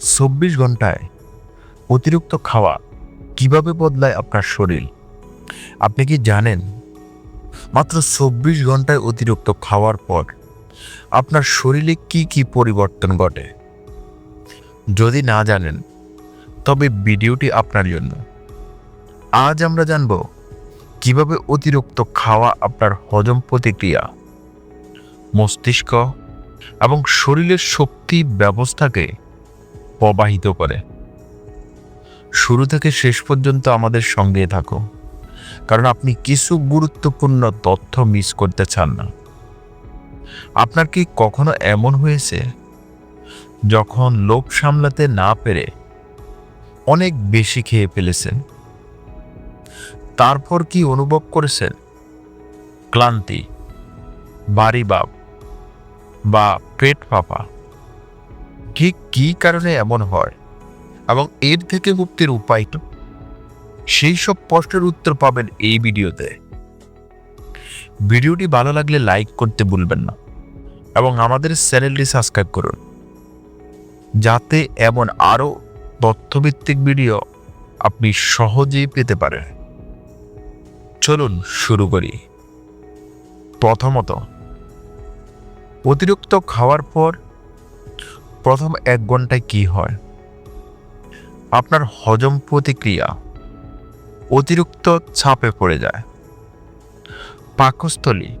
চব্বিশ ঘন্টায় অতিরিক্ত খাওয়া কীভাবে বদলায় আপনার শরীর? আপনি কি জানেন? মাত্র চব্বিশ ঘন্টায় অতিরিক্ত খাওয়ার পর আপনার শরীরে কি কি পরিবর্তন ঘটে? যদি না জানেন, তবে ভিডিওটি আপনার জন্য। আজ আমরা জানব কীভাবে অতিরিক্ত খাওয়া আপনার হজম প্রতিক্রিয়া, মস্তিষ্ক এবং শরীরের শক্তি ব্যবস্থাকে প্রবাহিত করে। শুরু থেকে শেষ পর্যন্ত আমাদের সঙ্গে থাকো, কারণ আপনি কিছু গুরুত্বপূর্ণ তথ্য মিস করতে চান না। আপনার কি কখনো এমন হয়েছে, যখন লোভ সামলাতে না পেরে অনেক বেশি খেয়ে ফেলেছেন? তারপর কি অনুভব করেছেন? ক্লান্তি বাড়ি বাপ বা পেট ফাঁপা। ঠিক কী কারণে এমন হয়? এবং এর থেকে মুক্তির উপায়টা সেই সব প্রশ্নের উত্তর পাবেন এই ভিডিওতে। ভিডিওটি ভালো লাগলে লাইক করতে ভুলবেন না এবং আমাদের চ্যানেলটি সাবস্ক্রাইব করুন। যাতে এমন আরও তথ্যভিত্তিক ভিডিও আপনি সহজেই পেতে পারেন। চলুন শুরু করি। প্রথমত, অতিরিক্ত খাওয়ার পর প্রথম এক ঘন্টায় কি হয়? আপনার হজম প্রতিক্রিয়া অতিরিক্ত ছাপে পড়ে যায়। পাকস্থলী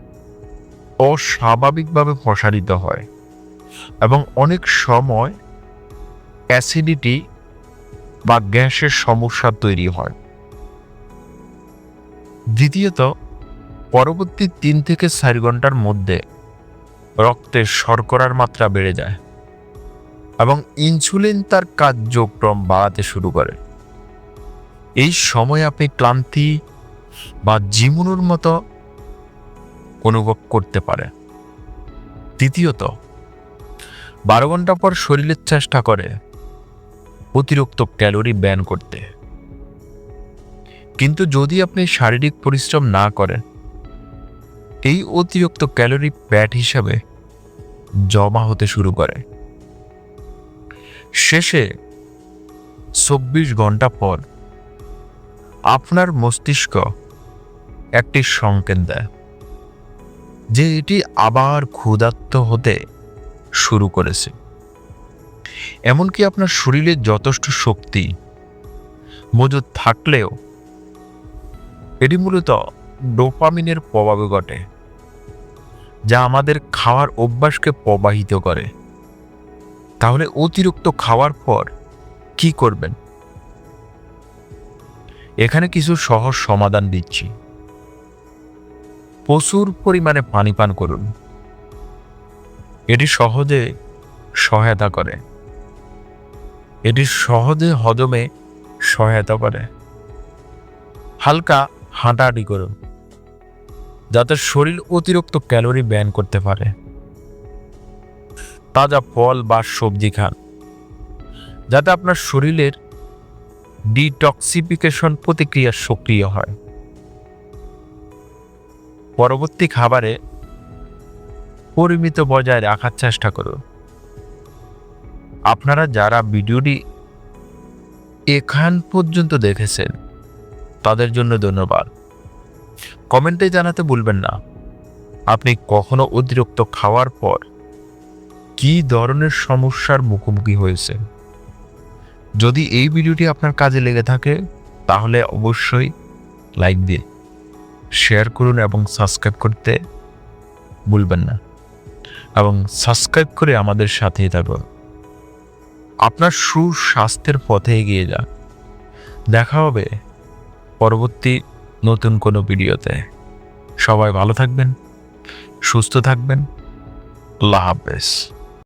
অস্বাভাবিকভাবে প্রসারিত হয় এবং অনেক সময় অ্যাসিডিটি বা গ্যাসের সমস্যা তৈরি হয়। দ্বিতীয়ত, পরবর্তী তিন থেকে চার ঘণ্টার মধ্যে রক্তে শর্করার মাত্রা বেড়ে যায়। এবং ইনসুলিন তার কার্যক্রম বাড়াতে শুরু করে। এই সময় আপনি ক্লান্তি বা জিমুনুর মতো অনুভব করতে পারে। তৃতীয়ত বারো ঘণ্টা পর শরীরের চেষ্টা করে অতিরিক্ত ক্যালোরি ব্যান করতে। কিন্তু যদি আপনি শারীরিক পরিশ্রম না করেন, এই অতিরিক্ত ক্যালোরি প্যাট হিসাবে জমা হতে শুরু করে। শেষে চব্বিশ ঘণ্টা পর আপনার মস্তিষ্ক একটি সংকেত দেয় যে এটি আবার ক্ষুধার্ত হতে শুরু করেছে। এমনকি আপনার শরীরে যথেষ্ট শক্তি মজুদ থাকলেও এটি মূলত ডোপামিনের প্রভাবে ঘটে, যা আমাদের খাওয়ার অভ্যাসকে প্রবাহিত করে। তাহলে অতিরিক্ত খাওয়ার পর কি করবেন? এখানে কিছু সহজ সমাধান দিচ্ছি। প্রচুর পরিমাণে পানি পান করুন। এটি সহজে সহায়তা করে। এটি সহজে হজমে সহায়তা করে। হালকা হাঁটাহাঁটি করুন। যাতে শরীর অতিরিক্ত ক্যালোরি ব্যান করতে পারে। তাজা ফল বা সবজি খান, যাতে আপনার শরীরের ডিটক্সিফিকেশন প্রতিক্রিয়া সক্রিয় হয়। পরবর্তী খাবারে পরিমিত বজায় রাখার চেষ্টা করুন। আপনারা যারা ভিডিওটি এখান পর্যন্ত দেখেছেন, তাদের জন্য ধন্যবাদ। কমেন্টে জানাতে ভুলবেন না। আপনি কখনো অতিরিক্ত খাওয়ার পর কি ধরনের সমস্যার মুখোমুখি হয়েছে? যদি এই ভিডিওটি আপনার কাজে লেগে থাকে, তাহলে অবশ্যই লাইক দিয়ে শেয়ার করুন এবং সাবস্ক্রাইব করতে ভুলবেন না। এবং সাবস্ক্রাইব করে আমাদের সাথেই থাকুন। আপনার সুস্বাস্থ্যের পথে এগিয়ে যান। দেখা হবে পরবর্তী নতুন কোনো ভিডিওতে। সবাই ভালো থাকবেন, সুস্থ থাকবেন। আল্লাহ হাফেজ।